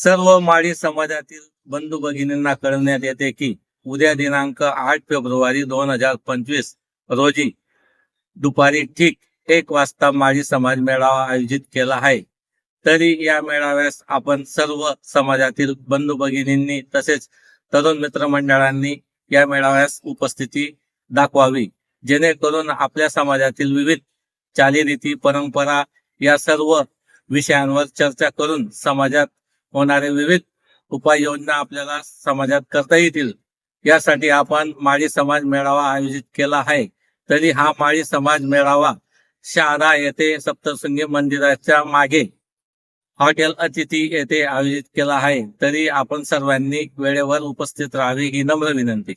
सर्व माळी समाजातील बंधू भगिनींना कळवण्यात येते की उद्या दिनांक आठ फेब्रुवारी दोन हजार पंचवीस रोजी दुपारी ठीक एक वाजता माळी समाज मेळावा आयोजित केला आहे. तरी या मेळाव्यास आपण सर्व समाजातील बंधू भगिनींनी तसेच तरुण मित्रमंडळांनी या मेळाव्यास उपस्थिती दाखवावी. जेणेकरून आपल्या समाजातील विविध चालीरीती परंपरा या सर्व विषयांवर चर्चा करून समाजात होणारे विविध उपाययोजना आपल्याला समाजात करता येतील. यासाठी आपण माळी समाज मेळावा आयोजित केला आहे. तरी हा माळी समाज मेळावा शहादा येथे सप्तशृंगी मंदिराच्या मागे हॉटेल अतिथी येथे आयोजित केला आहे. तरी आपण सर्वांनी वेळेवर उपस्थित राहावी ही नम्र विनंती.